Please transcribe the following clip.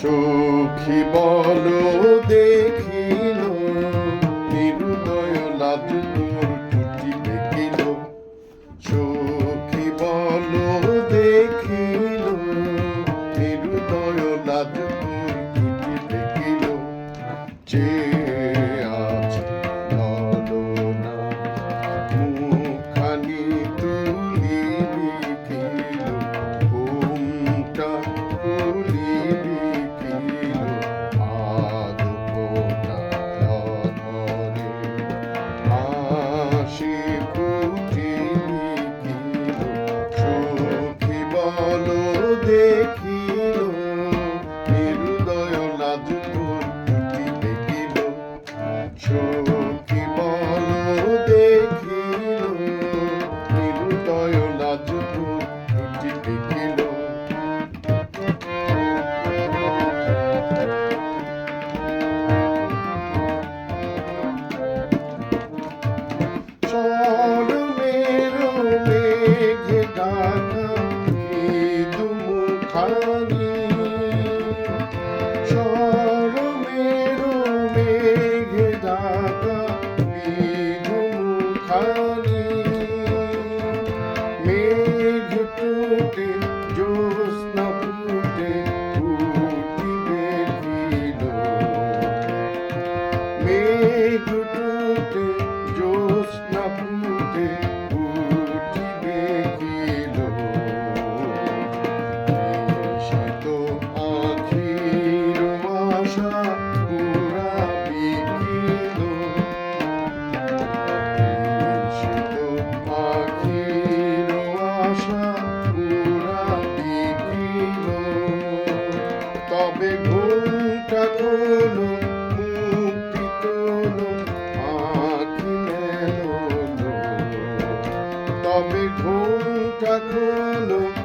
সুখী বল, দেখিল নিরুদয় লাজুর টুটি দেখিল। সুখী বল, দেখিল নিরুদয় লাজুর টুটি দেখিল। যে আজ না মুখানি তুলি দেখিল, ঘুমটা তুলি you. open. Facundo